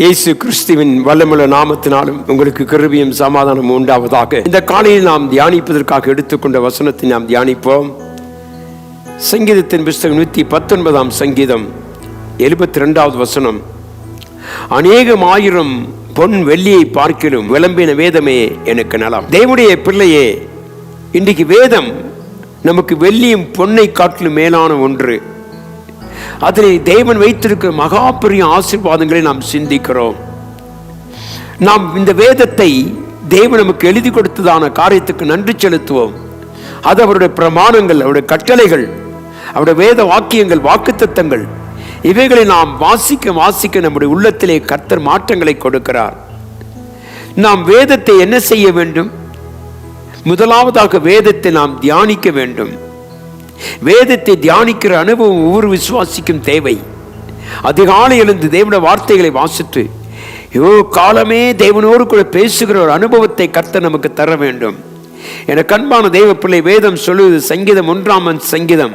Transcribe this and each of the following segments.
இயேசு கிறிஸ்துவின் வல்லமுள்ள நாமத்தினாலும் உங்களுக்கு கிருபியும் சமாதானம் உண்டாவதாக. இந்த காலையில் நாம் தியானிப்பதற்காக எடுத்துக்கொண்ட வசனத்தை நாம் தியானிப்போம். சங்கீதத்தின் புஸ்தகம் நூற்றி பத்தொன்பதாம் சங்கீதம் எழுபத்தி ரெண்டாவது வசனம். அநேகம் ஆயிரம் பொன் வெள்ளியை பார்க்கிலும் விளம்பின வேதமே எனக்கு நலம். தேவனுடைய பிள்ளையே இன்றைக்கு வேதம் நமக்கு வெள்ளியும் பொன்னை காட்டிலும் மேலான ஒன்று. அதில் தேவன் வைத்திருக்கிற மகா பெரிய ஆசீர்வாதங்களை நாம் சிந்திக்கிறோம். நாம் இந்த வேதத்தை தேவன் நமக்கு எழுதி கொடுத்ததான காரியத்துக்கு நன்றி செலுத்துவோம். அது அவருடைய பிரமாணங்கள் அவருடைய கட்டளைகள் அவருடைய வேத வாக்கியங்கள் வாக்குத்தத்தங்கள் இவைகளை நாம் வாசிக்க வாசிக்க நம்முடைய உள்ளத்திலே கர்த்தர் மாற்றங்களை கொடுக்கிறார். நாம் வேதத்தை என்ன செய்ய வேண்டும்? முதலாவதாக வேதத்தை நாம் தியானிக்க வேண்டும். வேதத்தை தியானிக்கிற அனுபவம் ஒவ்வொரு விசுவாசிக்கும் தேவை. அதிகாலை எழுந்து தேவன வார்த்தைகளை வாசித்து யோ காலமே தேவனோடு கூட பேசுகிற ஒரு அனுபவத்தை கத்த நமக்கு தர வேண்டும். என கண்பான தெய்வ பிள்ளை வேதம் சொல்லுவது சங்கீதம் ஒன்றாம் சங்கீதம்.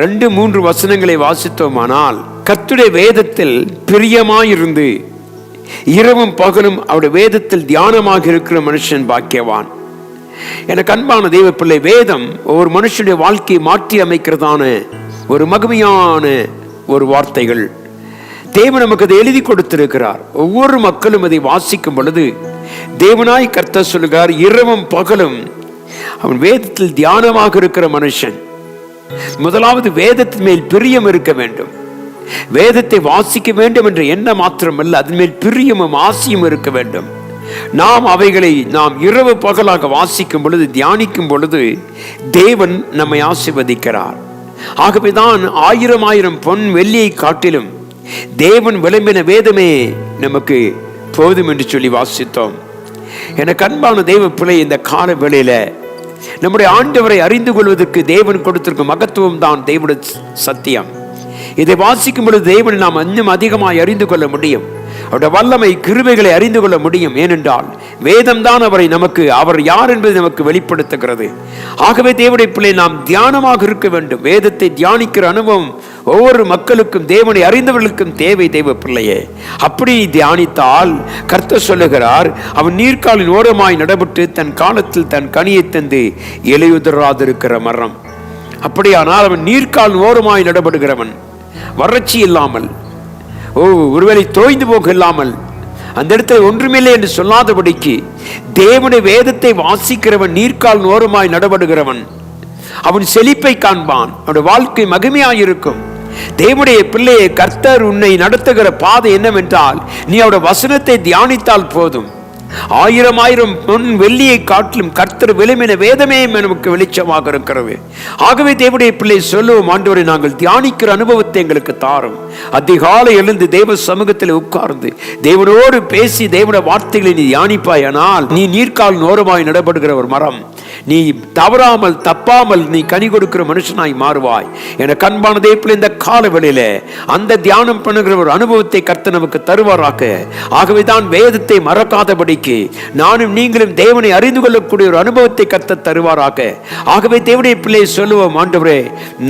ரெண்டு மூன்று வசனங்களை வாசித்தோமானால் கத்துடைய வேதத்தில் பிரியமாயிருந்து இரவும் பகலும் அவருடைய வேதத்தில் தியானமாக இருக்கிற மனுஷன் பாக்கியவான். எனக்கு அன்பான தெய்வ பிள்ளை வேதம் ஒரு மனுஷனுடைய வாழ்க்கையை மாற்றி அமைக்கிறதான ஒரு மகிமையான ஒரு வார்த்தைகள். தேவன் நமக்கு அதை எழுதி கொடுத்திருக்கிறார். ஒவ்வொரு மக்களும் அதை வாசிக்கும் பொழுது தேவனாய் கர்த்த சொல்லுகிறார் இரவும் பகலும் அவன் வேதத்தில் தியானமாக இருக்கிற மனுஷன். முதலாவது வேதத்தின் மேல் பிரியம் இருக்க வேண்டும். வேதத்தை வாசிக்க வேண்டும் என்ற எண்ணம் மாத்திரமல்ல அதன் மேல் பிரியமும் ஆசையும் இருக்க வேண்டும். நாம் அவைகளை நாம் இரவு பகலாக வாசிக்கும் பொழுது தியானிக்கும் பொழுது தேவன் நம்மை ஆசிர்வதிக்கிறார். ஆகவேதான் ஆயிரம் ஆயிரம் பொன் வெள்ளியை காட்டிலும் தேவன் விளம்பின வேதமே நமக்கு போதும் என்று சொல்லி வாசித்தோம். என கண்பான தெய்வ பிள்ளை இந்த கால வேளையில நம்முடைய ஆண்டவரை அறிந்து கொள்வதற்கு தேவன் கொடுத்திருக்கும் மகத்துவம் தான் தேவனுடைய சத்தியம். இதை வாசிக்கும் பொழுது தேவனை நாம் இன்னும் அதிகமாக அறிந்து கொள்ள முடியும். அவருடைய வல்லமை கிருபைகளை அறிந்து கொள்ள முடியும். ஏனென்றால் வேதம்தான் அவரை நமக்கு அவர் யார் என்பதை நமக்கு வெளிப்படுத்துகிறது. ஆகவே தேவனுடைய பிள்ளை நாம் தியானமாக இருக்க வேண்டும். வேதத்தை தியானிக்கிற அனுபவம் ஒவ்வொரு மக்களுக்கும் தேவனை அறிந்தவர்களுக்கும் தேவை தெய்வ பிள்ளையே. அப்படி தியானித்தால் கர்த்தர் சொல்லுகிறார் அவன் நீர்க்காலின் ஓரமாய் நடபட்டு தன் காலத்தில் தன் கனியை தந்து இலையுதராதிருக்கிற மரம். அப்படியானால் அவன் நீர்க்கால் ஓரமாய் நடபடுகிறவன். வறட்சி இல்லாமல் ஓ ஒருவேளை தோய்ந்து போக இல்லாமல் அந்த இடத்துல ஒன்றுமில்லை என்று சொல்லாதபடிக்கு தேவனுடைய வேதத்தை வாசிக்கிறவன் நீர்க்கால் நோருமாய் நடபடுகிறவன். அவன் செழிப்பை காண்பான் அவனுடைய வாழ்க்கை மகிமையாயிருக்கும். தேவனுடைய பிள்ளையை கர்த்தர் உன்னை நடத்துகிற பாதை என்னவென்றால் நீ அவருடைய வசனத்தை தியானித்தால் போதும். ஆயிரம் ஆயிரம் பொன் வெள்ளியை காட்டிலும் கர்த்தர் விளம்பின வேதமே நமக்கு வெளிச்சமாக இருக்கிறது. ஆகவே தேவடைய பிள்ளை சொல்லுவோம் ஆண்டவரை நாங்கள் தியானிக்கிற அனுபவத்தை எங்களுக்கு தாரும். அதிகாலை எழுந்து தேவ சமூகத்தில் உட்கார்ந்து தேவனோடு பேசி தேவன வார்த்தைகளை நீ தியானிப்பாயானால் நீ நீர்க்கால் நோரமாய் நடபடுகிற ஒரு மரம். நீ தவறாமல் தப்பாமல் நீ கனி கொடுக்கிற மனுஷனாய் மாறுவாய். என கண்பான தேப்பில் இந்த கால வெளியில அந்த தியானம் பண்ணுகிற ஒரு அனுபவத்தை கர்த்த நமக்கு தருவாராக. ஆகவே தான் வேதத்தை மறக்காதபடிக்கு நானும் நீங்களும் தேவனை அறிந்து கொள்ளக்கூடிய ஒரு அனுபவத்தை கத்த தருவாராக. ஆகவே தேவனுடைய பிள்ளையை சொல்லுவோம் ஆண்டவரே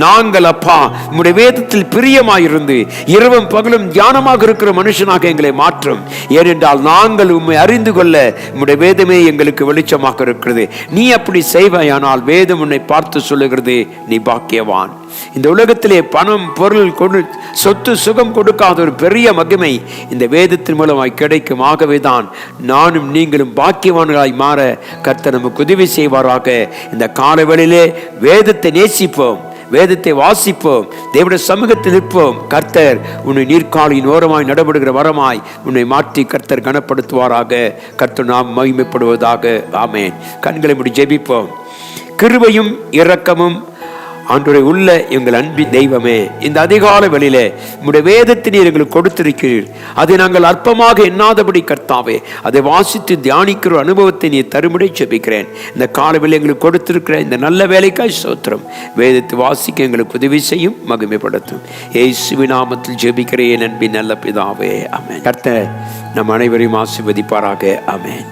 நாங்கள் அப்பா உங்களுடைய வேதத்தில் பிரியமாயிருந்து இரவும் பகலும் தியானமாக இருக்கிற மனுஷனாக எங்களை மாற்றும். ஏனென்றால் நாங்கள் உண்மை அறிந்து கொள்ள உங்களுடைய வேதமே எங்களுக்கு வெளிச்சமாக இருக்கிறது. நீ அப்படி செய்வாயானால் வேதம் உன்னை பார்த்து சொல்லுகிறது நீ பாக்கியவான். இந்த உலகத்திலே பணம் பொருள் கொடு சொத்து சுகம் கொடுக்காத ஒரு பெரிய மகிமை இந்த வேதத்தின் மூலமாய் கிடைக்கும். ஆகவே தான் நானும் நீங்களும் பாக்கியவான்களாய் மாற கர்த்தர் நமக்கு உதவி செய்வாராக. இந்த காலவெளியிலே வேதத்தை நேசிப்போம் வேதத்தை வாசிப்போம் தேவனுடைய சமூகத்தில் நிற்போம். கர்த்தர் உன்னை நீர்காலியின் ஓரமாய் நடபடுகிற வரமாய் உன்னை மாற்றி கர்த்தர் கனப்படுத்துவாராக. கர்த்தர் நாம் மகிமைப்படுவதாக. ஆமேன். கண்களை முடி ஜெபிப்போம். கிருபையும் இரக்கமும் ஆண்டுடைய உள்ள எங்கள் அன்பின் தெய்வமே இந்த அதிகால வெளியில உங்களுடைய வேதத்தை எங்களுக்கு கொடுத்திருக்கிறீர். அதை நாங்கள் அற்பமாக எண்ணாதபடி கர்த்தாவே அதை வாசித்து தியானிக்கிற அனுபவத்தை நீ தருமுறை செபிக்கிறேன் இந்த கால எங்களுக்கு கொடுத்திருக்கிற இந்த நல்ல வேலைக்காய் சோத்திரம் வேதத்தை வாசிக்க எங்களுக்கு உதவி செய்யும் மகிமைப்படுத்தும். ஏசுவி நாமத்தில் ஜெபிக்கிறேன் அன்பின் நல்ல பிதாவே அமேன் கர்த்த நம் அனைவரையும் ஆசிர்வதிப்பாராக அமேன்